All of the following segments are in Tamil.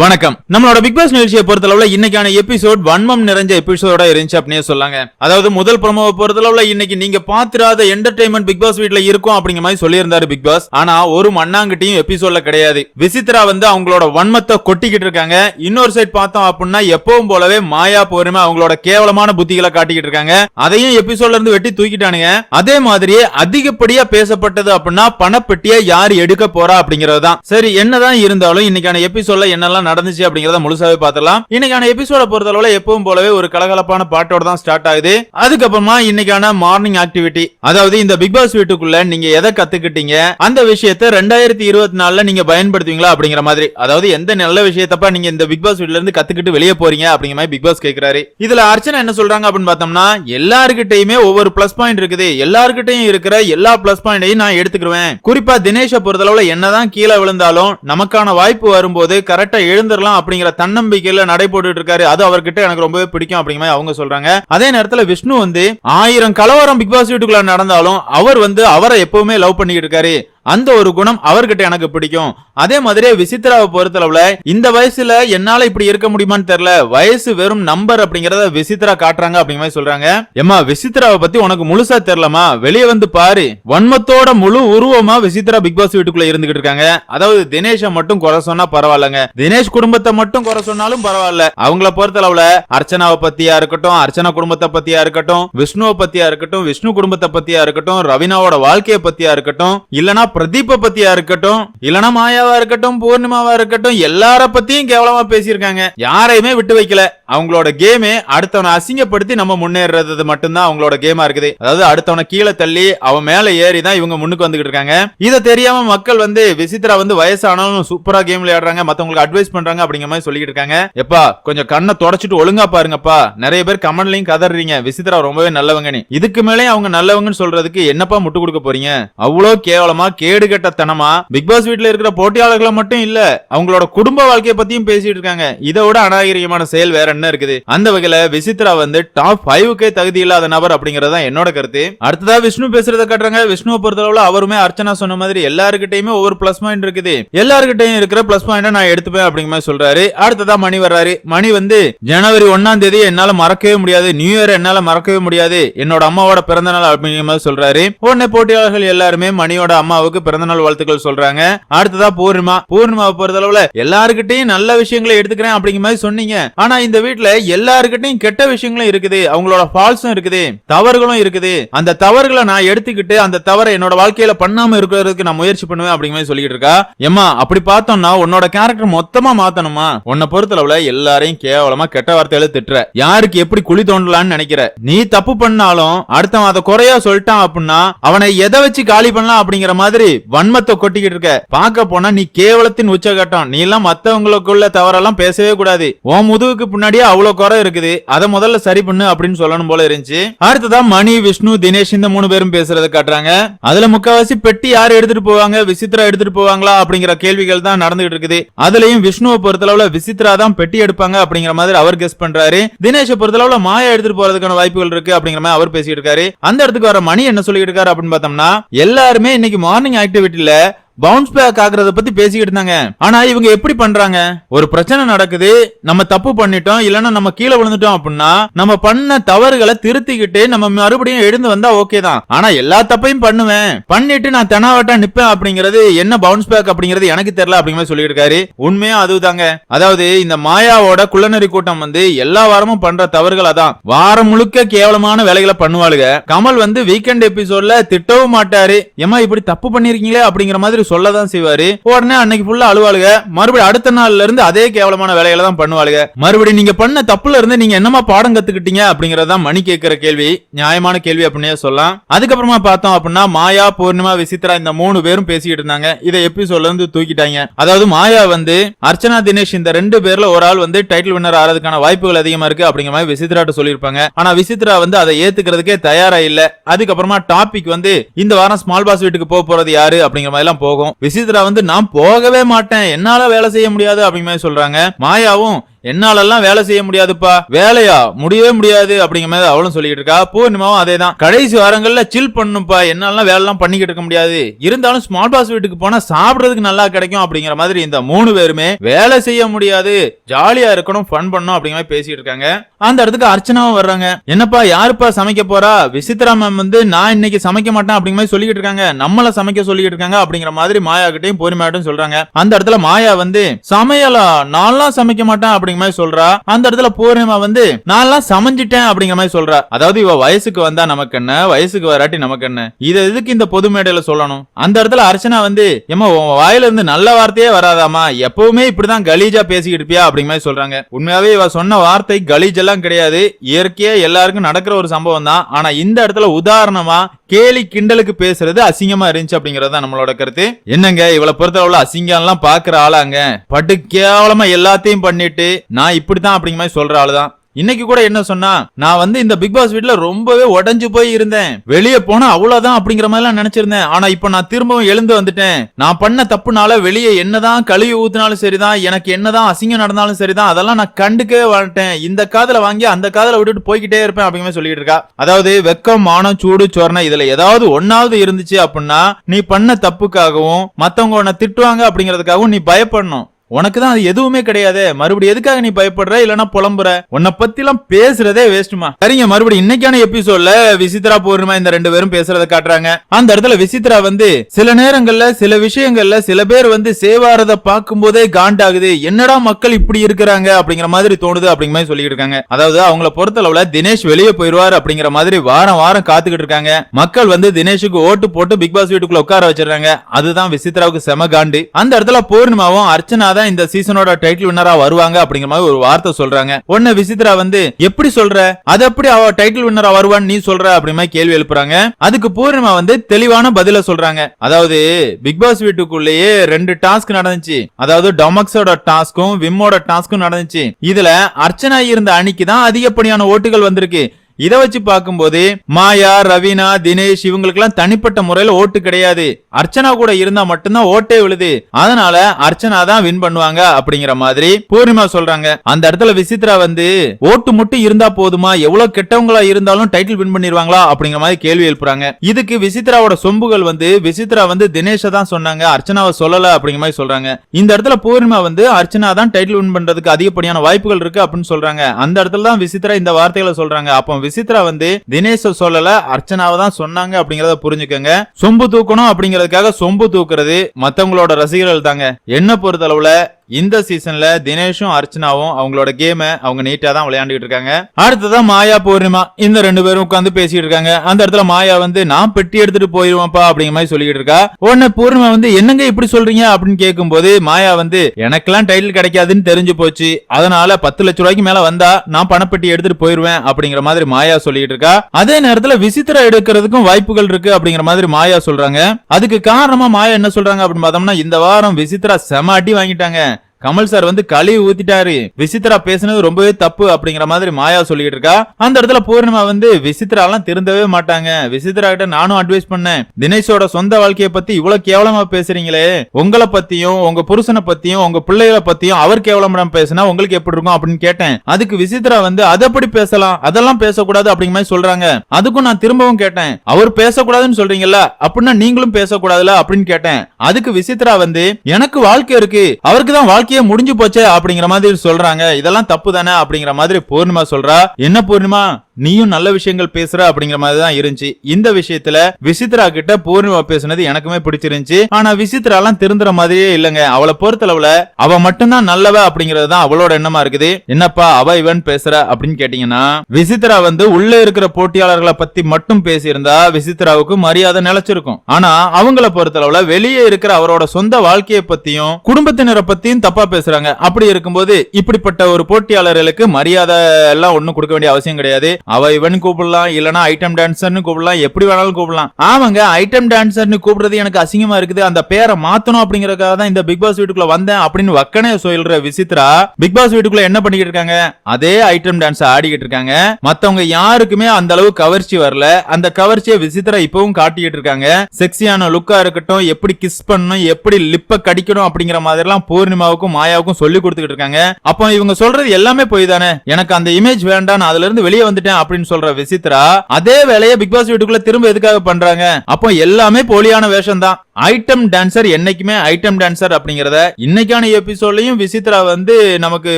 வணக்கம். நம்மளோட பிக் பாஸ் நிகழ்ச்சியை பொறுத்தளவுல இன்னைக்கான எபிசோட் வன்மம் நிறைஞ்ச எபிசோட இருந்துச்சு அப்படின்னு சொல்லாங்க. அதாவது முதல் ப்ரோமோவை பொறுத்தளவுல இன்னைக்கு நீங்க பாத்திராத என்டர்டைன்மெண்ட் பிக் பாஸ் வீட்ல இருக்கும் அப்படிங்கிற மாதிரி சொல்லியிருந்தாரு பிக் பாஸ் ஆனா ஒரு மண்ணாங்கிட்டையும் எபிசோட்ல கிடையாது. விசித்ரா வந்து அவங்களோட வன்மத்தை கொட்டிக்கிட்டு இருக்காங்க. இன்னொரு சைட் பார்த்தோம் அப்படின்னா எப்பவும் போலவே மாயா போருமே அவங்களோட கேவலமான புத்திகளை காட்டிக்கிட்டு இருக்காங்க. அதையும் எபிசோட்ல இருந்து வெட்டி தூக்கிட்டானுங்க. அதே மாதிரியே அதிகப்படியா பேசப்பட்டது அப்படின்னா பணப்பெட்டியை யார் எடுக்க போறா அப்படிங்கிறது தான் சரி என்னதான் இருந்தாலும் இன்னைக்கான எபிசோட்ல என்னெல்லாம் நடந்துச்சு அப்படிங்கறத முழுசாவே பாத்திரலாம் இன்னைக்கான எபிசோட பொறுத்தளவுல எப்பவும் போலவே ஒரு கலகலப்பான பாட்டோட தான் ஸ்டார்ட் ஆகுது. அதுக்கப்புறமா இன்னைக்கான மார்னிங் ஆக்டிவிட்டி அதாவது இந்த பிக் பாஸ் வீட்டுக்குள்ள நீங்க எதை கத்துக்கிட்டீங்க? அந்த விஷயத்த ரெண்டாயிரத்தி இருபத்தி நாலுல நீங்க பயன்படுத்துவீங்களா அப்படிங்கிற மாதிரி. அதாவது எந்த நல்ல விஷயத்தப்பா நீங்க இந்த பிக் பாஸ் வீட்ல இருந்து கத்துக்கிட்டு வெளியே போறீங்க அப்படிங்கிற மாதிரி பிக் பாஸ் கேக்குறாரு. இதுல அர்ச்சனா என்ன சொல்றாங்க அப்படின்னு பார்த்தோம்னா எல்லாருக்கிட்டையுமே ஒவ்வொரு பிளஸ் பாயிண்ட் இருக்குது. எல்லாருக்கிட்டையும் இருக்கிற எல்லா பிளஸ் பாயிண்டையும் நான் எடுத்துக்கிருவேன். குறிப்பா தினேஷ பொறுத்தளவுல என்னதான் கீழே விழுந்தாலும் நமக்கான வாய்ப்பு வரும்போது கரெக்டா எழுந்திரலாம் அப்படிங்கிற தன்னம்பிக்கையில நடை போட்டுட்டு இருக்காரு அது அவர்கிட்ட எனக்கு ரொம்பவே பிடிக்கும் அப்படிங்கிற மாதிரி அவங்க சொல்றாங்க. அதே நேரத்துல விஷ்ணு வந்து ஆயிரம் கலவரம் பிக் பாஸ் வீட்டுக்குள்ள நடந்தாலும் அவர் வந்து அவரை எப்பவுமே லவ் பண்ணிக்கிட்டு இருக்காரு. அந்த ஒரு குணம் அவர்கிட்ட எனக்கு பிடிக்கும். அதே மாதிரி விசித்ராவை பொறுத்தளவுல இந்த வயசுல என்னால இப்படி இருக்க முடியுமான்னு தெரியல. வயசு வெறும் நம்பர் அப்படிங்கறத விசித்ரா காட்டுறாங்க அப்படிங்கிற மாதிரி சொல்றாங்க. ஏமா விசித்ராவை பத்தி உனக்கு முழுசா தெரியலமா வெளியே வந்து பாரு. வன்மத்தோட முழு உருவமா விசித்ரா பிக் பாஸ் வீட்டுக்குள்ள இருந்துகிட்டு இருக்காங்க. அதாவது தினேஷ மட்டும் குறை சொன்னா பரவாயில்லங்க. தினேஷ் குடும்பத்தை மட்டும் குறை சொன்னாலும் பரவாயில்ல. அவங்கள பொறுத்தளவுல அர்ச்சனாவை பத்தியா இருக்கட்டும் அர்ச்சனா குடும்பத்தை பத்தியா இருக்கட்டும் விஷ்ணுவை பத்தியா இருக்கட்டும் விஷ்ணு குடும்பத்தை பத்தியா இருக்கட்டும் ரவினாவோட வாழ்க்கையை பத்தியா இருக்கட்டும் இல்லனா பிரதீப பத்தியா இருக்கட்டும் இல்லனா மாயாவா இருக்கட்டும் பூர்ணிமாவா இருக்கட்டும் எல்லார பத்தியும் கேவலமா பேசியிருக்காங்க. யாரையுமே விட்டு வைக்கல. அவங்களோட கேமே அடுத்தவனை அசிங்கப்படுத்தி நம்ம முன்னேறது மட்டும்தான் அவங்களோட கேமா இருக்குது. அதாவது அடுத்தவனை கீழே தள்ளி அவன் மேல ஏறி தான் இவங்க முன்னுக்கு வந்துகிட்டு இருக்காங்க. இதை தெரியாம மக்கள் வந்து விசித்ரா வந்து வயசானாலும் சூப்பரா கேம் விளையாடுறாங்க. மத்தவங்களுக்கு அட்வைஸ் பண்றாங்க அப்படிங்கிற மாதிரி சொல்லிட்டு இருக்காங்க. எப்பா கொஞ்சம் கண்ணை தொடச்சிட்டு ஒழுங்கா பாருங்கப்பா. நிறைய பேர் கமெண்ட்லயும் கதறீங்க. விசித்ரா ரொம்பவே நல்லவங்கன்னு. இதுக்கு மேலே அவங்க நல்லவங்கன்னு சொல்றதுக்கு என்னப்பா முட்டு கொடுக்க போறீங்க? அவ்வளோ கேவலமா கேடுகட்டத்தனமா? பிக் பாஸ் வீட்ல இருக்கிற போட்டியாளர்களை மட்டும் இல்ல அவங்களோட குடும்ப வாழ்க்கையை பத்தியும் பேசிட்டு இருக்காங்க. இதை விட அநாகரிகமான செயல் வேற என்ன இருக்குது? அந்த வகையில விசித்ரா வந்து டாப் ஃபைவுக்கே தகுதி இல்லாத நபர் அப்படிங்கறது தான் என்னோட கருத்து. அடுத்ததா விஷ்ணு பேசுறத கட்டுறாங்க. விஷ்ணுவை பொறுத்தளவுல அவருமே அர்ச்சனா சொன்ன மாதிரி எல்லாருக்கிட்டையுமே ஒவ்வொரு பிளஸ் பாயிண்ட் இருக்குது. எல்லாருக்கிட்டையும் இருக்கிற பிளஸ் பாயிண்ட் நான் எடுத்துப்பேன் அப்படிங்கிற மாதிரி சொல்றாரு. அடுத்ததா மணி வர்றாரு. மணி வந்து ஜனவரி ஒன்னாம் தேதி என்னால மறக்கவே முடியாது. நியூ இயர் என்னால மறக்கவே முடியாது. என்னோட அம்மாவோட பிறந்த நாள் அப்படிங்கிற மாதிரி சொல்றாரு. உடனே போட்டியாளர்கள் எல்லாருமே மணியோட அம்மாவுக்கு பிறந்தநாள் வாழ்த்துக்கள் சொல்றாங்க. அடுத்ததா பூர்ணிமா. பூர்ணிமாவை பொறுத்தளவுல எல்லாருக்கிட்டையும் நல்ல விஷயங்களை எடுத்துக்கிறேன் அப்படிங்கிற மாதிரி சொன்னீங்க. ஆனா இந்த வீட்டுல எல்லாருக்கிட்டையும் கெட்ட விஷயங்களும் இருக்குது. அவங்களோட ஃபால்ஸும் இருக்குது. தவறுகளும் இருக்குது. அந்த தவறுகளை நான் எடுத்துக்கிட்டு அந்த தவறை என்னோட வாழ்க்கையில பண்ணாம இருக்கிறதுக்கு நான் முயற்சி பண்ணுவேன் அப்படிங்கிற மாதிரி சொல்லிட்டு இருக்கா? ஏமா அப்படி பார்த்தோம்னா உன்னோட கேரக்டர் மொத்தமா மாத்தணுமா? உன்னை பொறுத்தளவுல எல்லாரையும் கேவலமா கெட்ட வார்த்தையில திட்டுற. யாருக்கு எப்படி குழி தோண்டலாம்னு நினைக்கிற? நீ தப்பு பண்ணாலும் அடுத்தவன் அதை குறையா சொல்லிட்டான் அப்படின்னா அவனை எதை வச்சு காலி பண்ணலாம் அப்படிங்கிற மாதிரி வன்மத்தை கொட்டிக்கிட்டு இருக்க. பார்க்க போனா நீ கேவலத்தின் உச்சகட்டம். நீ எல்லாம் மத்தவங்களுக்குள்ள தவறெல்லாம் பேசவே கூடாது. உன் முதுகுக்கு பின்னாடியே அவ்வளவு குறை இருக்குது. அதை முதல்ல சரி பண்ணு அப்படின்னு சொல்லணும் போல இருந்துச்சு. அடுத்ததான் மணி விஷ்ணு தினேஷ் இந்த மூணு பேரும் பேசுறத காட்டுறாங்க. அதுல முக்காவாசி பெட்டி யார் எடுத்துட்டு போவாங்க? விசித்ரா எடுத்துட்டு போவாங்களா? அப்படிங்கிற கேள்விகள் தான் நடந்துகிட்டு இருக்குது. அதுலயும் விஷ்ணுவை பொறுத்தளவுல விசித்ரா தான் பெட்டி எடுப்பாங்க அப்படிங்கிற மாதிரி அவர் கெஸ் பண்றாரு. தினேஷை பொறுத்தளவுல மாயா எடுத்துட்டு போறதுக்கான வாய்ப்புகள் இருக்கு அப்படிங்கிற மாதிரி அவர் பேசிட்டு இருக்காரு. அந்த இடத்துக்கு வர மணி என்ன சொல்லிட்டு இருக்காரு அப்படின்னு பார்த்தோம்னா எல்லாருமே இன்னைக்கு மார்னிங் ஆக்டிவிட்டியில் பவுன்ஸ் பேக் ஆகுறத பத்தி பேசிக்கிட்டு இருந்தாங்க. ஆனா இவங்க எப்படி பண்றாங்க? ஒரு பிரச்சனை நடக்குது நம்ம தப்பு பண்ணிட்டோம் இல்லைன்னா நம்ம கீழே விழுந்துட்டோம் அப்படின்னா நம்ம பண்ண தவறுகளை திருத்திக்கிட்டு நம்ம மறுபடியும் எழுந்து வந்தா ஓகே தான். ஆனா எல்லா தப்பையும் பண்ணுவேன். பண்ணிட்டு நான் தெனாவட்டா நிப்பேன் அப்படிங்கிறது என்ன பவுன்ஸ் பேக் அப்படிங்கிறது எனக்கு தெரியல அப்படிங்கிற சொல்லிட்டு இருக்காரு. உண்மையா அதுதாங்க. அதாவது இந்த மாயாவோட குள்ளநெறி கூட்டம் வந்து எல்லா வாரமும் பண்ற தவறுகள் அதான். வாரம் முழுக்க கேவலமான வேலைகளை பண்ணுவாளுங்க கமல் வந்து வீக்கெண்ட் எபிசோட்ல திட்டவும் மாட்டாரு. ஏமா இப்படி தப்பு பண்ணிருக்கீங்களே அப்படிங்கிற மாதிரி சொல்லதான் செய்வாரு. உடனே அன்னைக்கு ஃபுல்லா அழுவாளுங்க மறுபடியும் அடுத்த நாள்ல இருந்து அதே கேவலமான வேலைகளை தான் பண்ணுவாளுங்க மறுபடியும் நீங்க பண்ண தப்புல இருந்து நீங்க என்னமா பாடம் கத்துக்கிட்டீங்க அப்படிங்கறத மணி கேட்கிற கேள்வி நியாயமான கேள்வி அப்படின்னே சொல்லலாம். அதுக்கப்புறமா பார்த்தோம் அப்படின்னா மாயா பூர்ணிமா விசித்ரா இந்த மூணு பேரும் பேசிக்கிட்டு இருந்தாங்க. இதை எபிசோட்ல இருந்து தூக்கிட்டாங்க. அதாவது மாயா வந்து அர்ச்சனா தினேஷ் இந்த ரெண்டு பேர்ல ஒரு ஆள் வந்து டைட்டில் வின்னர் ஆறதுக்கான வாய்ப்புகள் அதிகமா இருக்கு அப்படிங்கிற மாதிரி விசித்ராட்ட சொல்லியிருப்பாங்க. ஆனா விசித்ரா வந்து அதை ஏத்துக்கிறதுக்கே தயாரா இல்ல. அதுக்கப்புறமா டாபிக் வந்து இந்த வாரம் ஸ்மால் பாஸ் வீட்டுக்கு போக போறது யாரு அப்படிங்கிற மாதிரி எல்லாம் போகும். விசித்ரா வந்து நான் போகவே மாட்டேன். என்னால வேலை செய்ய முடியாது அப்படிங்கிற மாதிரி சொல்றாங்க. மாயாவும் என்னாலெல்லாம் வேலை செய்ய முடியாதுப்பா. வேலையா? முடியவே முடியாது அப்படிங்கிற மாதிரி அவளும் சொல்லிட்டு இருக்கா. பூர்ணிமாவும் அதேதான். கடைசி வாரங்கள்ல சில் பண்ணுப்பா என்னாலாம் வேலை எல்லாம் பண்ணிக்கிட்டு இருக்க முடியாது. இருந்தாலும் ஸ்மால் பாஸ் வீட்டுக்கு போனா சாப்பிடுறதுக்கு நல்லா கிடைக்கும் அப்படிங்கிற மாதிரி இந்த மூணு பேருமே வேலை செய்ய முடியாது. ஜாலியா இருக்கணும் ஃபன் பண்ணணும் அப்படிங்கிற மாதிரி பேசிட்டு இருக்காங்க. அந்த இடத்துக்கு அர்ச்சனாவும் வர்றாங்க. என்னப்பா யாருப்பா சமைக்க போறா? விசித்ரா மேம் வந்து நான் இன்னைக்கு சமைக்க மாட்டேன் அப்படிங்கிற மாதிரி சொல்லிட்டு இருக்காங்க. நம்மள சமைக்க சொல்லிட்டு இருக்காங்க அப்படிங்கிற மாதிரி மாயா கிட்டையும் பொறுமையாட்டும் சொல்றாங்க. அந்த இடத்துல மாயா வந்து சமையலா? நான்லாம் சமைக்க மாட்டேன் அப்படிங்கிற மாதிரி சொல்றா. அந்த இடத்துல பூர்ணிமா வந்து நான் எல்லாம் சமைஞ்சிட்டேன் அப்படிங்கிற மாதிரி சொல்றா. அதாவது இவ வயசுக்கு வந்தா நமக்கு என்ன? வயசுக்கு வராட்டி நமக்கு என்ன? இதை எதுக்கு இந்த பொது மேடையில சொல்லணும்? அந்த இடத்துல அர்ச்சனா வந்து ஏமா உன் வாயில இருந்து நல்ல வார்த்தையே வராதாமா எப்பவுமே இப்படிதான் கலீஜா பேசிக்கிட்டு இருப்பியா? அப்படிங்கிற மாதிரி சொல்றாங்க. உண்மையாவே இவ சொன்ன வார்த்தை கலீஜ் எல்லாம் கிடையாது. இயற்கையா எல்லாருக்கும் நடக்கிற ஒரு சம்பவம் தான். ஆனா இந்த இடத்துல உதாரணமா கேலி கிண்டலுக்கு பேசுறது அசிங்கமா இருந்துச்சு அப்படிங்கறத தான் நம்மளோட கருத்து. என்னங்க இவளை பொறுத்தளவுல அசிங்கம் எல்லாம் பாக்குற ஆளாங்க. பட்டு கேவலமா எல்லாத்தையும் பண்ணிட்டு நான் இப்படிதான் அப்படிங்கிற மாதிரி சொல்ற ஆளுதான். இன்னைக்கு கூட என்ன சொன்னா நான் வந்து இந்த பிக் பாஸ் வீட்ல ரொம்பவே உடஞ்சு போய் இருந்தேன். வெளியே போனா அவ்வளவுதான் அப்படிங்கிற மாதிரி எல்லாம் நினைச்சிருந்தேன். ஆனா இப்ப நான் திரும்பவும் எழுந்து வந்துட்டேன். நான் பண்ண தப்புனால வெளியே என்னதான் கழுவி ஊத்தினாலும் சரிதான் எனக்கு என்னதான் அசிங்கம் நடந்தாலும் சரிதான் அதெல்லாம் நான் கண்டுக்கவே வந்துட்டேன் இந்த காதல வாங்கி அந்த காதல விட்டுட்டு போய்கிட்டே இருப்பேன் அப்படிங்கிற மாதிரி சொல்லிட்டு இருக்கா. அதாவது வெக்கம் மானம் சூடு சொரணை இதுல ஏதாவது ஒன்னாவது இருந்துச்சு அப்படின்னா நீ பண்ண தப்புக்காகவும் மத்தவங்க உன்னை திட்டுவாங்க அப்படிங்கறதுக்காகவும் நீ பயப்படணும். உனக்கு தான் அது எதுவுமே கிடையாது. மறுபடியும் எதுக்காக நீ பயப்படுற? இல்லனா புலம்புற. உன்னை பத்தி எல்லாம் பேசுறதே வேஸ்ட்மா சரிங்க மறுபடியும் இன்னைக்கான எபிசோட்ல விசித்ரா பூர்ணிமா இந்த ரெண்டு பேரும் பேசுறத காட்டுறாங்க. அந்த இடத்துல விசித்ரா வந்து சில நேரங்கள்ல சில விஷயங்கள்ல சில பேர் வந்து சேவாரத பார்க்கும்போதே காண்டாகுது. என்னடா மக்கள் இப்படி இருக்கிறாங்க? அப்படிங்கிற மாதிரி தோணுது அப்படிங்கிற மாதிரி சொல்லிட்டு இருக்காங்க. அதாவது அவங்கள பொறுத்தளவுல தினேஷ் வெளியே போயிருவார் அப்படிங்கிற மாதிரி வாரம் வாரம் காத்துக்கிட்டு இருக்காங்க. மக்கள் வந்து தினேஷுக்கு ஓட்டு போட்டு பிக் பாஸ் வீட்டுக்குள்ள உட்கார வச்சிருக்காங்க அதுதான் விசித்ராவுக்கு செம காண்டு. அந்த இடத்துல பூர்ணிமாவும் அர்ச்சனா தான் இந்த சீசனோட டைட்டில் வின்னரா வருவாங்க அப்படிங்கிற மாதிரி ஒரு வார்த்தை சொல்றாங்க. ஒன்னு விசித்ரா வந்து எப்படி சொல்ற? அது எப்படி அவ டைட்டில் வின்னரா வருவான்னு நீ சொல்ற? அப்படி மாதிரி கேள்வி எழுப்புறாங்க. அதுக்கு பூர்ணிமா வந்து தெளிவான பதில சொல்றாங்க. அதாவது பிக் பாஸ் வீட்டுக்குள்ளேயே ரெண்டு டாஸ்க் நடந்துச்சு. அதாவது டொமக்ஸோட டாஸ்க்கும் விம்மோட டாஸ்க்கும் நடந்துச்சு. இதுல அர்ச்சனா இருந்த அணிக்கு தான் அதிகப்படியான ஓட்டுகள் வந்திருக்கு. இதை வச்சு பார்க்கும்போது மாயா ரவீனா தினேஷ் இவங்களுக்கெல்லாம் தனிப்பட்ட முறையில ஓட்டு கிடையாது. அர்ச்சனா கூட இருந்தா மட்டும்தான் ஓட்டே விழுது. அதனால அர்ச்சனா தான் வின் பண்ணுவாங்க அப்படிங்கிற மாதிரி பூர்ணிமா சொல்றாங்க. அந்த இடத்துல விசித்ரா வந்து ஓட்டு மட்டும் இருந்தா போதுமா? எவ்வளவு கெட்டவங்களா இருந்தாலும் டைட்டில் வின் பண்ணிருவாங்களா? அப்படிங்கிற மாதிரி கேள்வி எழுப்புறாங்க. இதுக்கு விசித்ராவோட சொம்புகள் வந்து விசித்ரா வந்து தினேஷ தான் சொன்னாங்க. அர்ச்சனாவை சொல்லல அப்படிங்கிற மாதிரி சொல்றாங்க. இந்த இடத்துல பூர்ணிமா வந்து அர்ச்சனா தான் டைட்டில் வின் பண்றதுக்கு அதிகப்படியான வாய்ப்புகள் இருக்கு அப்படின்னு சொல்றாங்க. அந்த இடத்துல தான் விசித்ரா இந்த வார்த்தைகளை சொல்றாங்க. அப்போ விசித்ரா வந்து தினேஷ சொல்லல அர்ச்சனாவை தான் சொன்னாங்க அப்படிங்கறத புரிஞ்சுக்கங்க. சொம்பு தூக்கணும் அப்படிங்கறதுக்காக சொம்பு தூக்குறது மத்தவங்களோட ரசிகர்கள் தாங்க. என்ன பொறுத்தளவுல இந்த சீசன்ல தினேஷும் அர்ச்சனாவும் அவங்களோட கேம அவங்க நீட்டா தான் விளையாண்டுட்டு இருக்காங்க. அடுத்ததான் மாயா பூர்ணிமா. இந்த ரெண்டு பேரும் உட்காந்து பேசிட்டு இருக்காங்க. அந்த இடத்துல மாயா வந்து நான் பெட்டி எடுத்துட்டு போயிருவேன்ப்பா அப்படிங்கிற மாதிரி சொல்லிட்டு இருக்கா. உடனே பூர்ணிமா வந்து என்னங்க இப்படி சொல்றீங்க? அப்படின்னு கேட்கும்போது மாயா வந்து எனக்கெல்லாம் டைட்டில் கிடைக்காதுன்னு தெரிஞ்சு போச்சு. அதனால பத்து லட்ச ரூபாய்க்கு மேல வந்தா நான் பணப்பெட்டி எடுத்துட்டு போயிருவேன் அப்படிங்கிற மாதிரி மாயா சொல்லிட்டு இருக்கா. அதே நேரத்துல விசித்திரா எடுக்கிறதுக்கும் வாய்ப்புகள் இருக்கு அப்படிங்கிற மாதிரி மாயா சொல்றாங்க. அதுக்கு காரணமா மாயா என்ன சொல்றாங்க அப்படின்னு பார்த்தோம்னா இந்த வாரம் விசித்ரா செம அடி வாங்கிட்டாங்க. கமல் சார் வந்து கழுவி ஊத்திட்டாரு. விசித்ரா பேசுனது ரொம்பவே தப்பு அப்படிங்கிற மாதிரி மாயா சொல்லிட்டு இருக்கா. அந்த இடத்துல பூர்ணிமா வந்து விசித்ரா எல்லாம் திருந்தவே மாட்டாங்க. விசித்ரா கிட்ட நானும் அட்வைஸ் பண்ணேன். தினேஷோட சொந்த வாழ்க்கையை பத்தி இவ்வளவு கேவலமா பேசுறீங்களே. உங்களை பத்தியும் உங்க புருஷனை பத்தியும் உங்க பிள்ளைகளை பத்தியும் அவர் கேவலமிடம் பேசினா உங்களுக்கு எப்படி இருக்கும் அப்படின்னு கேட்டேன். அதுக்கு விசித்ரா வந்து அதை எப்படி பேசலாம்? அதெல்லாம் பேசக்கூடாது அப்படிங்கிற மாதிரி சொல்றாங்க. அதுக்கும் நான் திரும்பவும் கேட்டேன். அவர் பேசக்கூடாதுன்னு சொல்றீங்கல்ல? அப்படின்னா நீங்களும் பேசக்கூடாதுல? அப்படின்னு கேட்டேன். அதுக்கு விசித்ரா வந்து எனக்கு வாழ்க்கை இருக்கு. அவருக்கு தான் வாழ்க்கையே முடிஞ்சு போச்சே அப்படிங்கிற மாதிரி சொல்றாங்க. இதெல்லாம் தப்பு தானே அப்படிங்கிற மாதிரி பூர்ணிமா சொல்றா. என்ன பூர்ணிமா? நீயும் நல்ல விஷயங்கள் பேசுற அப்படிங்கிற மாதிரி தான் இருந்துச்சு. இந்த விஷயத்துல விசித்ரா கிட்ட பூர்ணிமா பேசுனது எனக்குமே பிடிச்சிருந்துச்சு. ஆனா விசித்ரா எல்லாம் திருந்துற மாதிரியே இல்லங்க. அவளை பொறுத்தளவுல அவ மட்டும்தான் நல்லவ அப்படிங்கறது தான் அவளோட எண்ணமா இருக்குது. என்னப்பா அவ இவன் பேசுற அப்படின்னு கேட்டீங்கன்னா விசித்ரா வந்து உள்ள இருக்கிற போட்டியாளர்களை பத்தி மட்டும் பேசியிருந்தா விசித்ராவுக்கு மரியாதை நிலைச்சிருக்கும். ஆனா அவங்கள பொறுத்தளவுல வெளியே இருக்கிற அவரோட சொந்த வாழ்க்கையை பத்தியும் குடும்பத்தினரை பத்தியும் தப்பா பேசுறாங்க. அப்படி இருக்கும்போது இப்படிப்பட்ட ஒரு போட்டியாளர்களுக்கு மரியாதை எல்லாம் ஒண்ணும் கொடுக்க வேண்டிய அவசியம் கிடையாது. அவ இவன் கூப்பிடலாம் இல்லனா ஐட்டம் டான்சர்னு கூப்பிடலாம் எப்படி வேணாலும் கூப்பிடலாம். ஆமாங்க ஐட்டம் டான்சர்னு கூப்பிடுறது எனக்கு அசிங்கமா இருக்குது. அந்த பேரை மாத்தணும் அப்படிங்கறதுக்காக தான் இந்த பிக் பாஸ் வீட்டுக்குள்ள வந்தேன் அப்படின்னு வக்கனே சொல்ற விசித்ரா பிக் பாஸ் வீட்டுக்குள்ள என்ன பண்ணிக்கிட்டு இருக்காங்க? அதே ஐட்டம் டான்ஸ் ஆடிக்கிட்டு இருக்காங்க. மத்தவங்க யாருக்குமே அந்த அளவு கவர்ச்சி வரல. அந்த கவர்ச்சியை விசித்ரா இப்பவும் காட்டிக்கிட்டு இருக்காங்க. செக்ஸியான லுக்கா இருக்கட்டும் எப்படி கிஸ் பண்ணணும் எப்படி லிப்ப கடிக்கணும் அப்படிங்கிற மாதிரி எல்லாம் பூர்ணிமாவுக்கும் மாயாவுக்கும் சொல்லி கொடுத்துக்கிட்டு இருக்காங்க. அப்போ இவங்க சொல்றது எல்லாமே போய் தானே? எனக்கு அந்த இமேஜ் வேண்டாம் நான் அதுல இருந்து வெளியே வந்துட்டேன். அப்படின்னு சொல்ற விசித்ரா அதே வேலையை பிக் பாஸ் வீட்டுக்குள்ள திரும்ப எதுக்காக பண்றாங்க? அப்போ எல்லாமே போலியான வேஷம் தான் ஐட்டம் டான்சர் என்னைக்குமே ஐட்டம் டான்சர் அப்படிங்கறத இன்னைக்கான எபிசோட்லயும் விசித்ரா வந்து நமக்கு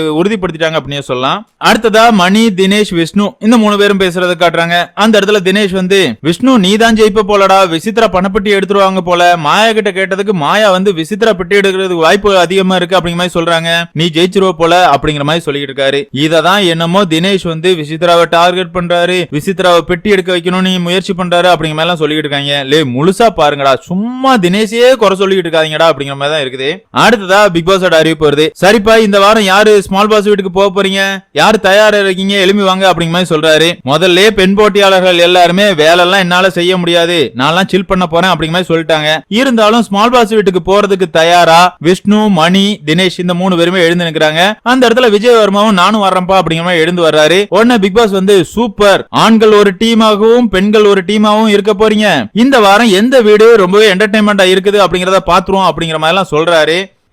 உறுதிப்படுத்திட்டாங்க அப்படின்னு சொல்லலாம். அடுத்ததா மணி தினேஷ் விஷ்ணு இந்த மூணு பேரும் பேசுறத காட்டுறாங்க. அந்த இடத்துல தினேஷ் வந்து விஷ்ணு நீ தான் ஜெயிப்ப போலடா விசித்ரா பணப்பட்டி எடுத்துருவாங்க போல. மாயா கிட்ட கேட்டதுக்கு மாயா வந்து விசித்ரா பெட்டி எடுக்கிறதுக்கு வாய்ப்பு அதிகமா இருக்கு அப்படிங்கிற மாதிரி சொல்றாங்க. நீ ஜெயிச்சிருவ போல அப்படிங்கிற மாதிரி சொல்லிட்டு இருக்காரு. இததான் என்னமோ தினேஷ் வந்து விசித்ராவை டார்கெட் பண்றாரு. விசித்ராவை பெட்டி எடுக்க வைக்கணும்னு முயற்சி பண்றாரு அப்படிங்கிற மாதிரி எல்லாம் சொல்லிட்டு இருக்காங்க. லே முழுசா பாருங்கடா. சும்மா தினேஷே குறை சொல்லிட்டு இருக்காதீங்கடா அப்படிங்கிற மாதிரி தான் இருக்குது. அடுத்ததா பிக் பாஸோட அறிவிப்பு வருது. சரிப்பா இந்த வாரம் யாரு ஸ்மால் பாஸ் வீட்டுக்கு போக போறீங்க? யாரு தயாரா இருக்கீங்க? எழுப்பி வாங்க அப்படிங்கிற மாதிரி சொல்றாரு. முதல்ல பெண் போட்டியாளர்கள் எல்லாருமே வேலை எல்லாம் என்னால செய்ய முடியாது. நான்லாம் சில் பண்ண போறேன் அப்படிங்கிற மாதிரி சொல்லிட்டாங்க. இருந்தாலும் ஸ்மால் பாஸ் வீட்டுக்கு போறதுக்கு தயாரா விஷ்ணு மணி தினேஷ் இந்த மூணு பேருமே எழுந்து நிக்கிறாங்க. அந்த இடத்துல விஜயவர்மாவும் நானும் வர்றேன்ப்பா அப்படிங்கிற மாதிரி எழுந்து வர்றாரு. உடனே பிக் பாஸ் வந்து சூப்பர். ஆண்கள் ஒரு டீமாகவும் பெண்கள் ஒரு டீமாவும் இருக்க போறீங்க. இந்த வாரம் எந்த வீடு? ரொம்பவே என்டர்டைன்மெண்ட் இருக்குது அப்படிங்கிறத பாத்துருவோம் அப்படிங்கிற மாதிரி எல்லாம்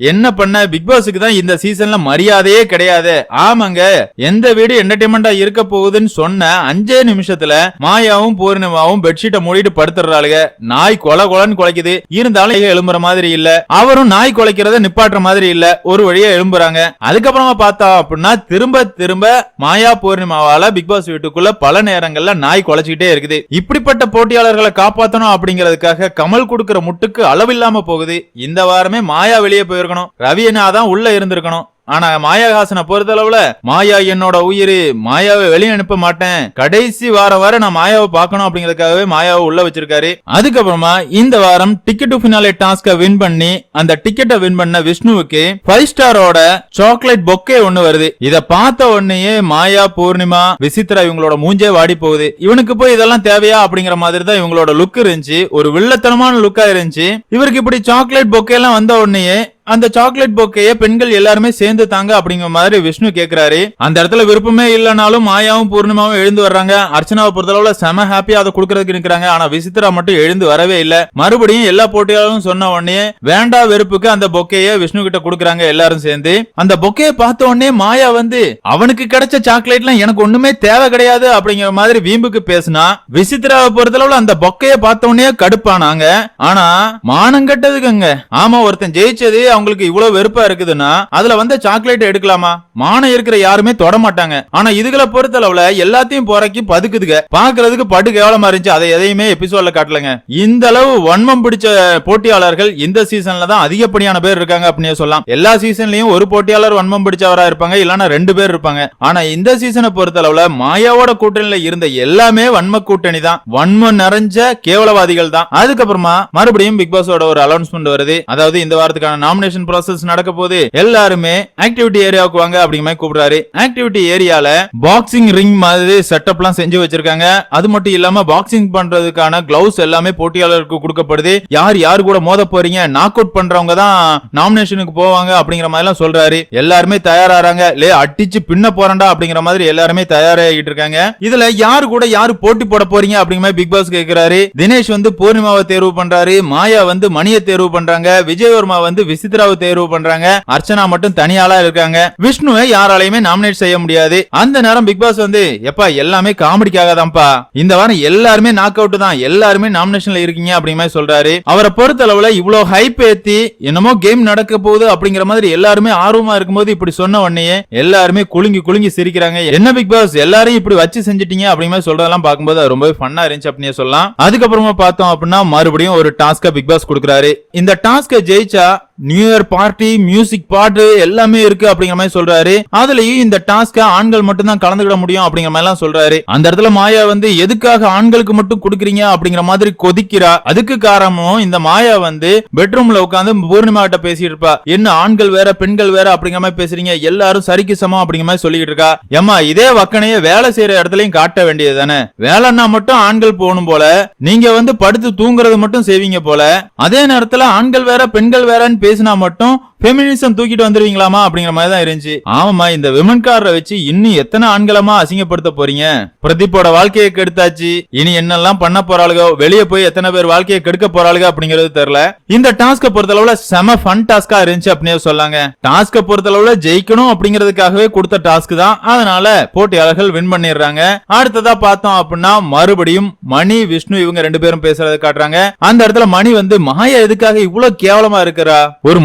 என்ன பண்ண? பிக் பாஸுக்கு தான் இந்த சீசன்ல மரியாதையே கிடையாது. ஆமாங்க. எந்த வீடு என்டர்டைன்மெண்டா இருக்க போகுதுன்னு சொன்ன அஞ்சே நிமிஷத்துல மாயாவும் பூர்ணிமாவும் பெட்ஷீட்டை மூடிட்டு படுத்துறாளுங்க நாய் கொலை கொலன்னு குலைக்குது. இருந்தாலும் எழும்புற மாதிரி இல்ல. அவரும் நாய் குலைக்கிறத நிப்பாட்டுற மாதிரி இல்ல. ஒரு வழியா எழும்புறாங்க. அதுக்கப்புறமா பார்த்தா அப்படின்னா திரும்ப திரும்ப மாயா பூர்ணிமாவால பிக் பாஸ் வீட்டுக்குள்ள பல நேரங்கள்ல நாய் குலைச்சிக்கிட்டே இருக்குது. இப்படிப்பட்ட போட்டியாளர்களை காப்பாத்தணும் அப்படிங்கிறதுக்காக கமல் கொடுக்கிற முட்டுக்கு அளவில்லாம போகுது. இந்த வாரமே மாயா வெளியே போயிருக்கும். ரவி அண்ணா தான் உள்ள இருந்திருக்கணும். ஆனா மாயாஹாசனை பொறுத்தளவுல மாயா என்னோட உயிர். மாயாவை வெளியே அனுப்ப மாட்டேன். கடைசி வாரம் வர நான் மாயாவை பார்க்கணும் அப்படிங்கறதுக்காகவே மாயாவை உள்ள வச்சிருக்காரு. அதுக்கப்புறமா இந்த வாரம் ticket to finale task win பண்ணி அந்த டிக்கெட்டை வின் பண்ண விஷ்ணுவுக்கு ஃபைவ் ஸ்டாரோட சாக்லேட் பொக்கே ஒண்ணு வருது. இத பார்த்த உடனேயே மாயா பூர்ணிமா விசித்ரா இவங்களோட மூஞ்சே வாடி போகுது. இவனுக்கு போய் இதெல்லாம் தேவையா அப்படிங்கிற மாதிரி தான் இவங்களோட லுக் இருந்துச்சு. ஒரு வில்லத்தனமான லுக்கா இருந்துச்சு. இவருக்கு இப்படி சாக்லேட் பொக்கே எல்லாம் வந்த உடனேயே அந்த சாக்லேட் பொக்கைய பெண்கள் எல்லாருமே சேர்ந்து தாங்க அப்படிங்கிற மாதிரி விஷ்ணு கேக்குறாரு. அந்த இடத்துல விருப்பமே இல்லைனாலும் மாயாவும் பூர்ணிமாவும் எழுந்து வர்றாங்க. அர்ச்சனாவை பொறுத்தளவுல செம ஹாப்பியா அதை கொடுக்கறதுக்கு நிக்கிறாங்க. ஆனா விசித்ரா மட்டும் எழுந்து வரவே இல்ல. மறுபடியும் எல்லா போட்டியாளரும் சொன்ன உடனே வேண்டா வெறுப்புக்கு அந்த பொக்கைய விஷ்ணு கிட்ட கொடுக்கறாங்க எல்லாரும் சேர்ந்து. அந்த பொக்கைய பார்த்த உடனே மாயா வந்து அவனுக்கு கிடைச்ச சாக்லேட்லாம் எனக்கு ஒண்ணுமே தேவை கிடையாது அப்படிங்கிற மாதிரி வீம்புக்கு பேசினா விசித்ராவை பொறுத்தளவுல அந்த பொக்கைய பார்த்த உடனே கடுப்பானாங்க. ஆனா மானம் கட்டதுக்குங்க. ஆமா ஒருத்தன் ஜெயிச்சது அவங்களுக்கு இவ்வளவு வெறுப்பா இருக்குதுன்னா அதுல வந்து சாக்லேட் எடுக்கலாமா? மானம் இருக்கிற யாருமே தொட மாட்டாங்க. ஆனா இதுகளை பொறுத்தளவுல எல்லாத்தையும் போறக்கி பதுக்குதுங்க. பாக்குறதுக்கு படு கேவலமா இருந்துச்சு. அதை எதையுமே எபிசோட்ல காட்டலங்க. இந்த அளவு வன்மம் பிடிச்ச போட்டியாளர்கள் இந்த சீசன்ல தான் அதிகப்படியான பேர் இருக்காங்க அப்படின்னு சொல்லலாம். எல்லா சீசன்லயும் ஒரு போட்டியாளர் வன்மம் பிடிச்சவரா இருப்பாங்க இல்லனா ரெண்டு பேர் இருப்பாங்க. ஆனா இந்த சீசனை பொறுத்தளவுல மாயாவோட கூட்டணியில இருந்த எல்லாமே வன்ம கூட்டணி தான். வன்மம் நிறைஞ்ச கேவலவாதிகள் தான். அதுக்கப்புறமா மறுபடியும் பிக் பாஸோட ஒரு அனௌன்ஸ்மெண்ட் வருது. அதாவது இந்த வாரத்துக்கான நாமினேஷன் ப்ராசஸ் நடக்க போது எல்லாருமே ஆக்டிவிட்டி ஏரியாவுக்கு வாங்க அப்படிங்கிற மாதிரி கூப்பிடுறாரு. ஆக்டிவிட்டி ஏரியால பாக்ஸிங் ரிங் மாதிரி செட்டப் எல்லாம் செஞ்சு வச்சிருக்காங்க. அது மட்டும் இல்லாம பாக்ஸிங் பண்றதுக்கான கிளவுஸ் எல்லாமே போட்டியாளருக்கு கொடுக்கப்படுது. யார் யார் கூட மோத போறீங்க? நாக் அவுட் பண்றவங்க தான் நாமினேஷனுக்கு போவாங்க அப்படிங்கிற மாதிரி எல்லாம் சொல்றாரு. எல்லாருமே தயாராறாங்க. லே அடிச்சு பின்ன போறண்டா அப்படிங்கிற மாதிரி எல்லாருமே தயாராகிட்டு இருக்காங்க. இதுல யாரு கூட யாரு போட்டி போட போறீங்க அப்படிங்கிற மாதிரி பிக் பாஸ் கேட்கிறாரு தினேஷ் வந்து பூர்ணிமாவை தேர்வு பண்றாரு. மாயா வந்து மணியை தேர்வு பண்றாங்க. விஜயவர்மா வந்து சித்ராவை தேர்வு பண்றாங்க. அர்ச்சனா மட்டும் தனியாளா இருக்காங்க. விஷ்ணுவை யாராலையுமே நாமினேட் செய்ய முடியாது. அந்த நேரம் பிக் பாஸ் வந்து எப்பா எல்லாமே காமெடிக்காக தான்ப்பா. இந்த வாரம் எல்லாருமே நாக் அவுட் தான். எல்லாருமே நாமினேஷன்ல இருக்கீங்க அப்படிங்கிற மாதிரி சொல்றாரு. அவரை பொறுத்த அளவுல இவ்வளவு ஹைப் ஏத்தி என்னமோ கேம் நடக்க போகுது அப்படிங்கிற மாதிரி எல்லாருமே ஆர்வமா இருக்கும்போது இப்படி சொன்ன உடனே எல்லாருமே குலுங்கி குலுங்கி சிரிக்கிறாங்க. என்ன பிக் பாஸ் எல்லாரையும் இப்படி வச்சு செஞ்சிட்டீங்க அப்படிங்கிற மாதிரி சொல்றதெல்லாம் பார்க்கும்போது அது ரொம்பவே ஃபன்னா இருந்துச்சு அப்படின்னு சொல்லலாம். அதுக்கப்புறமா பார்த்தோம் அப்படின்னா மறுபடியும் ஒரு டாஸ்க பிக் பாஸ் கொடுக்குறாரு. இந்த டாஸ்க ஜெயிச்சா நியூ இயர் பார்ட்டி மியூசிக் பாட்டு எல்லாமே இருக்கு அப்படிங்கிற மாதிரி சொல்றாரு. அதுலயும் இந்த டாஸ்க ஆண்கள் மட்டும் தான் கலந்துக்கிட முடியும் அப்படிங்கிற மாதிரி எல்லாம் சொல்றாரு. அந்த இடத்துல மாயா வந்து எதுக்காக ஆண்களுக்கு மட்டும் கொடுக்குறீங்க? அப்படிங்கிற மாதிரி கொதிக்கிறா. அதுக்கு காரணமும் இந்த மாயா வந்து பெட்ரூம்ல உட்காந்து பூர்ணிமா கிட்ட பேசிட்டு இருப்பா. என்ன ஆண்கள் வேற பெண்கள் வேற? அப்படிங்கிற மாதிரி பேசுறீங்க. எல்லாரும் சரிக்கு சமம் அப்படிங்கிற மாதிரி சொல்லிட்டு இருக்கா. ஏமா இதே வக்கனைய வேலை செய்யற இடத்துலயும் காட்ட வேண்டியது தானே? வேலைன்னா மட்டும் ஆண்கள் போகணும் போல. நீங்க வந்து படுத்து தூங்குறது மட்டும் செய்வீங்க போல. அதே நேரத்துல ஆண்கள் வேற பெண்கள் வேறன்னு பேசினா மட்டும் பெமினிசம் தூக்கிட்டு வந்துருவீங்களாமா அப்படிங்கிற மாதிரி தான் இருந்துச்சு. ஆமாமா இந்த விமன் கார வச்சு இன்னும் எத்தனை ஆண்களமா அசிங்கப்படுத்த போறீங்க? பிரதீப்போட வாழ்க்கையை கெடுத்தாச்சு. இனி என்னெல்லாம் பண்ண போறாளுகோ? வெளியே போய் எத்தனை பேர் வாழ்க்கையை கெடுக்க போறாளுக அப்படிங்கிறது தெரியல. இந்த டாஸ்க பொறுத்தளவுல செம ஃபன் டாஸ்கா இருந்துச்சு அப்படின்னு சொல்லாங்க. டாஸ்க பொறுத்தளவுல ஜெயிக்கணும் அப்படிங்கிறதுக்காகவே கொடுத்த டாஸ்க் தான். அதனால போட்டியாளர்கள் வின் பண்ணிடுறாங்க. அடுத்ததா பார்த்தோம் அப்படின்னா மறுபடியும் மணி விஷ்ணு இவங்க ரெண்டு பேரும் பேசுறதை காட்டுறாங்க. அந்த இடத்துல மணி வந்து மாயா எதுக்காக இவ்வளவு கேவலமா இருக்கிறா? ஒரு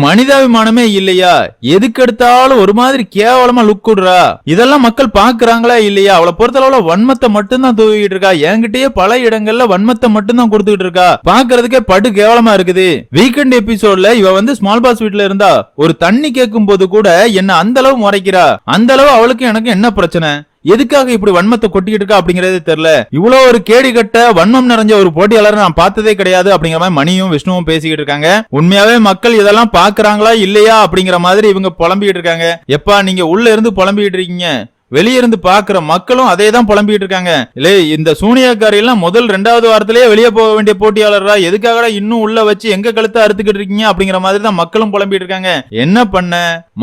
மனிதாபிமானமே இல்லையா? எதுக்கு எடுத்தாலும் ஒரு மாதிரி கேவலமா லுக் விடுறா இதெல்லாம் மக்கள் பாக்குறாங்களா இல்லையா? அவளை பொறுத்தளவுல வன்மத்தை மட்டும்தான் தூவிட்டு இருக்கா. என்கிட்டயே பல இடங்கள்ல வன்மத்தை மட்டும்தான் கொடுத்துக்கிட்டு இருக்கா. பாக்குறதுக்கே படு கேவலமா இருக்குது. வீக்கெண்ட் எபிசோட்ல இவ வந்து ஸ்மால் பாஸ் வீட்ல இருந்தா ஒரு தண்ணி கேட்கும் போது கூட என்ன அந்த அளவு முறைக்கிறா. அந்த அளவு அவளுக்கு எனக்கு என்ன பிரச்சனை? எதுக்காக இப்படி வன்மத்தை கொட்டிக்கிட்டு இருக்கா அப்படிங்கறதே தெரியல. இவ்வளவு ஒரு கேடி கட்ட வன்மம் நிறைஞ்ச ஒரு போட்டியாளரை நான் பார்த்ததே கிடையாது அப்படிங்கிற மாதிரி மணியும் விஷ்ணுவும் பேசிக்கிட்டு இருக்காங்க. உண்மையாவே மக்கள் இதெல்லாம் பாக்குறாங்களா இல்லையா அப்படிங்கிற மாதிரி இவங்க புலம்பிக்கிட்டு இருக்காங்க. எப்பா நீங்க உள்ள இருந்து புலம்பிக்கிட்டு இருக்கீங்க? வெளியிருந்து பாக்குற மக்களும் அதே தான் புலம்பிட்டு இருக்காங்க. இல்லே இந்த சூனியாக்காரி எல்லாம் முதல் ரெண்டாவது வாரத்திலேயே வெளியே போக வேண்டிய போட்டியாளரா எதுக்காக இன்னும் உள்ள வச்சு எங்க கழுத்தை அறுத்துக்கிட்டு இருக்கீங்க அப்படிங்கிற மாதிரி தான் மக்களும் புலம்பிட்டு இருக்காங்க. என்ன பண்ண?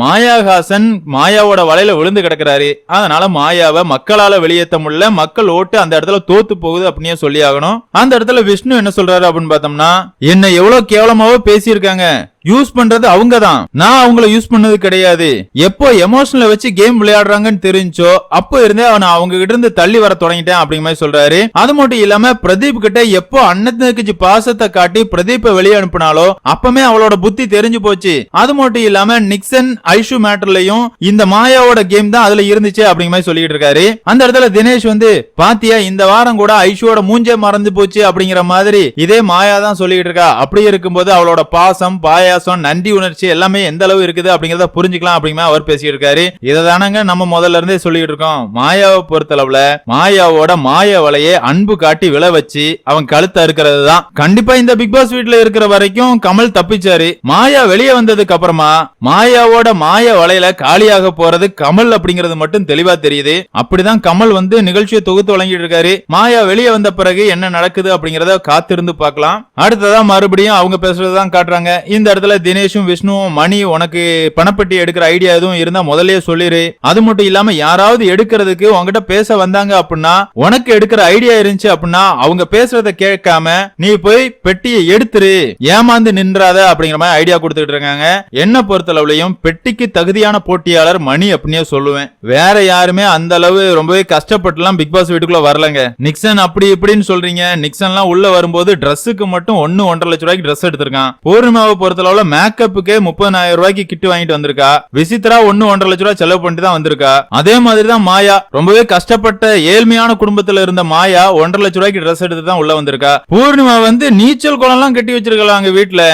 மாயாஹாசன் மாயாவோட வலையில விழுந்து கிடக்குறாரு. அதனால மாயாவை மக்களால வெளியேற்ற முடியல. மக்கள் ஓட்டு அந்த இடத்துல தோத்து போகுது அப்படின்னே சொல்லி ஆகணும் அந்த இடத்துல விஷ்ணு என்ன சொல்றாரு அப்படின்னு பார்த்தோம்னா என்ன எவ்வளவு கேவலமாவோ பேசியிருக்காங்க. யூஸ் பண்றது அவங்க தான் நான் அவங்கள யூஸ் பண்ணது கிடையாது. எப்போ எமோஷனல வச்சு கேம் விளையாடுறாங்கன்னு தெரிஞ்சோ அப்போ இருந்தே அவன் அவங்க கிட்ட இருந்து தள்ளி வர தொடங்கிட்டேன் அப்படிங்கிற மாதிரி சொல்றாரு. அது மட்டும் இல்லாம பிரதீப் கிட்ட எப்போ அண்ணனுக்கு பாசத்தை காட்டி பிரதீப்பை வெளியே அனுப்பினாலோ அப்பமே அவளோட புத்தி தெரிஞ்சு போச்சு. அது மட்டும் இல்லாம நிக்சன் ஐஷு மேட்டர்லயும் இந்த மாயாவோட கேம் தான் அதுல இருந்துச்சு அப்படிங்கிற மாதிரி சொல்லிட்டு இருக்காரு. அந்த இடத்துல தினேஷ் வந்து பாத்தியா இந்த வாரம் கூட ஐஷுவோட மூஞ்சே மறந்து போச்சு அப்படிங்கிற மாதிரி இதே மாயா தான் சொல்லிட்டு இருக்கா. அப்படி இருக்கும்போது அவளோட பாசம் பாயாசம் நன்றி உணர்ச்சி எல்லாமே எந்த அளவு இருக்குது அப்படிங்கறத புரிஞ்சுக்கலாம் அப்படிங்கிற அவர் பேசிட்டு இதை தானங்க நம்ம முதல்ல இருந்தே சொல்லிட்டு இருக்கோம். மாயாவை பொறுத்தளவுல மாயாவோட மாய வலையை அன்பு காட்டி விளை வச்சு அவன் கழுத்தை இருக்கிறது தான் கண்டிப்பா இந்த பிக் பாஸ் வீட்டுல இருக்கிற வரைக்கும் கமல் தப்பிச்சாரு. மாயா வெளியே வந்ததுக்கு அப்புறமா மாயாவோட மாய வலையில காலியாக போறது கமல் அப்படிங்கிறது மட்டும் தெளிவா தெரியுது. அப்படிதான் கமல் வந்து நிகழ்ச்சியை தொகுத்து வழங்கிட்டு இருக்காரு மாயா வெளியே வந்த பிறகு என்ன நடக்குது அப்படிங்கறத காத்திருந்து பார்க்கலாம். அடுத்ததா மறுபடியும் அவங்க பேசுறதுதான் காட்டுறாங்க. இந்த இடத்துல தினேஷும் விஷ்ணுவும் மணி உனக்கு பணப்பட்டி எடுக்கிற ஐடியா எதுவும் இருந்தா முதல்லயே சொல்லிரு. அது மட்டும் இல்லாம யாராவது எடுக்கிறதுக்கு உங்ககிட்ட பேச வந்தாங்க அப்படின்னா உனக்கு எடுக்கிற ஐடியா இருந்துச்சு அப்படின்னா அவங்க பேசுறத கேட்காம நீ போய் பெட்டியை எடுத்துரு. ஏமாந்து நின்றாத அப்படிங்கிற மாதிரி ஐடியா கொடுத்துட்டு இருக்காங்க. என்ன பொறுத்தளவுலயும் பெட்டிக்கு தகுதியான போட்டியாளர் மணி அப்படின்னே சொல்லுவேன். வேற யாருமே அந்த அளவு ரொம்பவே கஷ்டப்பட்டுலாம் பிக் பாஸ் வீட்டுக்குள்ள வரலங்க. நிக்சன் அப்படி இப்படின்னு சொல்றீங்க. நிக்சன்லாம் உள்ள வரும்போது ட்ரெஸ்ஸுக்கு மட்டும் ஒன்னு ஒன்றரை லட்சம் ரூபாய்க்கு ட்ரெஸ் எடுத்திருக்கான். பூர்ணிமாவை பொறுத்தளவுல மேக்கப்புக்கே முப்பதாயிரம் ரூபாய்க்கு கிட்டு வாங்கிட்டு வந்திருக்கா? விசித்ரா ஒன்னு ஒன்றரை லட்சம் ரூபாய் செலவு பண்ணிட்டு தான் வந்திருக்கா? அதே மாதிரி தான் மாயா. ரொம்பவே கஷ்டப்பட்ட ஏழ்மையான குடும்பத்துல இருந்த மாயா ஒன்றரை லட்ச ரூபாய்க்கு ட்ரெஸ் எடுத்து தான் உள்ள வந்திருக்கா? பூர்ணிமா வந்து நீச்சல் குளம் எல்லாம் கட்டி வச்சிருக்கலாம் அங்க வீட்டுல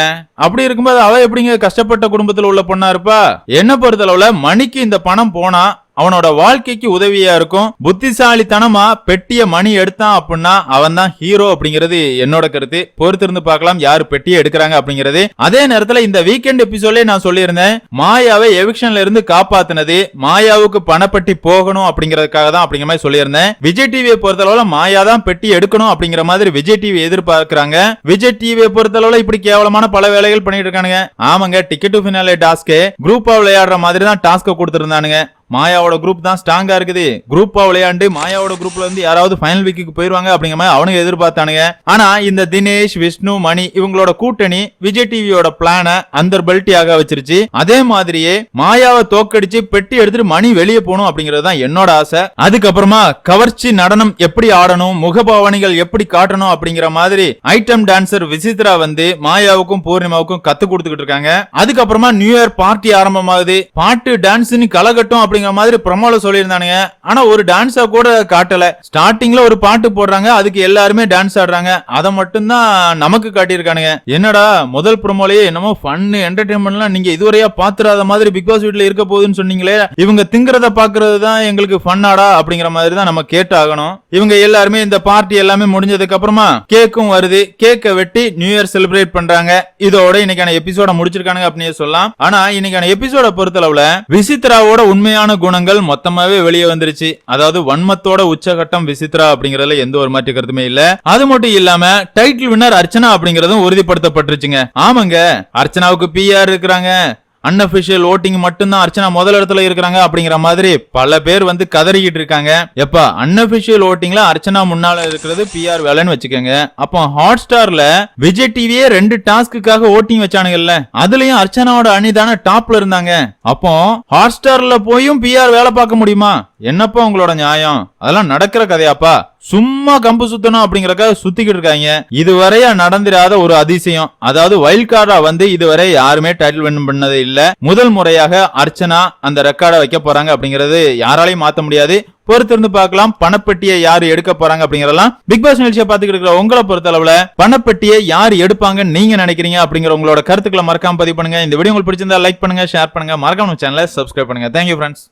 அப்படி இருக்கும்போது அவ எப்படிங்க கஷ்டப்பட்ட குடும்பத்துல உள்ள பொண்ணா இருப்பா? என்ன பொறுத்தளவுல மணிக்கு இந்த பணம் போனா அவனோட வாழ்க்கைக்கு உதவியா இருக்கும். புத்திசாலித்தனமா பெட்டிய மணி எடுத்தான் அப்படின்னா அவன் தான் ஹீரோ அப்படிங்கிறது என்னோட கருத்து. பொறுத்திருந்து பார்க்கலாம் யாரு பெட்டியை எடுக்கிறாங்க அப்படிங்கிறது. அதே நேரத்துல இந்த வீக்கெண்ட் எபிசோட்லயே நான் சொல்லியிருந்தேன். மாயாவை எவிக்ஷன்ல இருந்து காப்பாத்தினது மாயாவுக்கு பணப்பட்டி போகணும் அப்படிங்கறதுக்காக தான் அப்படிங்கிற மாதிரி சொல்லியிருந்தேன். விஜய் டிவியை பொறுத்தளவுல மாயா தான் பெட்டி எடுக்கணும் அப்படிங்கிற மாதிரி விஜய் டிவி எதிர்பார்க்கிறாங்க. விஜய் டிவியை பொறுத்தளவுல இப்படி கேவலமான பல வேலைகள் பண்ணிட்டு இருக்கானுங்க. ஆமாங்க டிக்கெட் டு ஃபினாலே டாஸ்க்கு. குரூப்பா விளையாடுற மாதிரி தான் டாஸ்க்கை கொடுத்திருந்தானுங்க. மாயாவோட குரூப் தான் ஸ்ட்ராங்கா இருக்குது. குரூப்பா விளையாண்டு மாயாவோட குரூப்ல இருந்து யாராவது ஃபைனல் வீக்குக்கு போயிருவாங்க அப்படிங்கிற மாதிரி அவனுக்கு எதிர்பார்த்தானுங்க. ஆனா இந்த தினேஷ் விஷ்ணு மணி இவங்களோட கூட்டணி விஜய் டிவியோட பிளான அந்த பெல்ட்டியாக வச்சிருச்சு. அதே மாதிரியே மாயாவை தோக்கடிச்சு பெட்டி எடுத்துட்டு மணி வெளியே போகணும் அப்படிங்கிறது தான் என்னோட ஆசை. அதுக்கப்புறமா கவர்ச்சி நடனம் எப்படி ஆடணும் முகபாவனைகள் எப்படி காட்டணும் அப்படிங்கிற மாதிரி ஐட்டம் டான்சர் விசித்ரா வந்து மாயாவுக்கும் பூர்ணிமாவுக்கும் கத்து கொடுத்துக்கிட்டு இருக்காங்க. அதுக்கப்புறமா நியூ இயர் பார்ட்டி ஆரம்பமாகுது. பாட்டு டான்ஸ்னு கலகட்டும் அப்படி அப்படிங்கிற மாதிரி ப்ரமோல சொல்லியிருந்தானுங்க. ஆனா ஒரு டான்ஸா கூட காட்டல. ஸ்டார்டிங்ல ஒரு பாட்டு போடுறாங்க அதுக்கு எல்லாருமே டான்ஸ் ஆடுறாங்க. அதை மட்டும்தான் நமக்கு காட்டியிருக்கானுங்க. என்னடா முதல் ப்ரமோலயே என்னமோ ஃபன் என்டர்டைன்மெண்ட்லாம் நீங்க இதுவரையா பாத்துறாத மாதிரி பிக் பாஸ் வீட்டுல இருக்க போகுதுன்னு சொன்னீங்களே. இவங்க திங்கிறத பாக்குறது தான் எங்களுக்கு ஃபன்னாடா அப்படிங்கிற மாதிரி தான் நம்ம கேட்டாகணும். இவங்க எல்லாருமே இந்த பார்ட்டி எல்லாமே முடிஞ்சதுக்கு அப்புறமா கேக்கும் வருது. கேக்க வெட்டி நியூ இயர் செலிப்ரேட் பண்றாங்க. இதோட இன்னைக்கான எபிசோட முடிச்சிருக்கானுங்க அப்படின்னு சொல்லலாம். ஆனா இன்னைக்கான எபிசோட பொறுத்தளவுல விசித்ராவோட உண்மையான குணங்கள் மொத்தமாவே வெளியே வந்துருச்சு. அதாவது வன்மத்தோட உச்சகட்டம் விசித்ரா அப்படிங்கறதுல எந்த ஒரு மாற்று கருத்துமே இல்ல. அது மட்டும் இல்லாம டைட்டில் வின்னர் அர்ச்சனா அப்படிங்கறதும் உறுதிப்படுத்தப்பட்டுருச்சுங்க. ஆமாங்க அர்ச்சனாவுக்கு பிஆர் இருக்கிறாங்க. அன்அபிஷியல் ஓட்டிங் மட்டும்தான் அர்ச்சனா முதல் இடத்துல இருக்கிறாங்க அப்படிங்கிற மாதிரி பல பேர் வந்து கதறிக்கிட்டு இருக்காங்க. எப்ப அன்அபிஷியல் ஓட்டிங்ல அர்ச்சனா முன்னால இருக்கிறது பிஆர் வேலைன்னு வச்சுக்கோங்க. அப்போ ஹாட் ஸ்டார்ல விஜய் டிவியே ரெண்டு டாஸ்க்குக்காக ஓட்டிங் வச்சானுங்கல்ல அதுலயும் அர்ச்சனாவோட அணி தானே டாப்ல இருந்தாங்க. அப்போ ஹாட் ஸ்டார்ல போயும் பிஆர் வேலை பார்க்க முடியுமா? என்னப்பா உங்களோட நியாயம்? அதெல்லாம் நடக்கிற கதையாப்பா. சும்மா கம்பு சுத்தணும் அப்படிங்கறக்க சுத்திக்கிட்டு இருக்காங்க. இதுவரைய நடந்திராத ஒரு அதிசயம். அதாவது வைல்ட் கார்டா வந்து இதுவரை யாருமே டைட்டில் வின் பண்ணது இல்ல. முதல் முறையாக அர்ச்சனா அந்த ரெக்கார்டை வைக்க போறாங்க அப்படிங்கறது யாராலையும் மாத்த முடியாது. பொறுத்திருந்து பார்க்கலாம். பணப்பெட்டியை யார் எடுக்க போறாங்க அப்படிங்கறதெல்லாம் பிக் பாஸ் நிகழ்ச்சியை பார்த்துக்கிட்டு இருக்கிற உங்களை பொறுத்த அளவுல பணப்பெட்டியை யார் எடுப்பாங்கன்னு நீங்க நினைக்கிறீங்க அப்படிங்கிற உங்களோட கருத்துக்களை மறக்காம பதிவு பண்ணுங்க. இந்த வீடியோ உங்களுக்கு பிடிச்சிருந்தா லைக் பண்ணுங்க ஷேர் பண்ணுங்க. மறக்காம சேனலை சப்ஸ்கிரைப் பண்ணுங்க. Thank you friends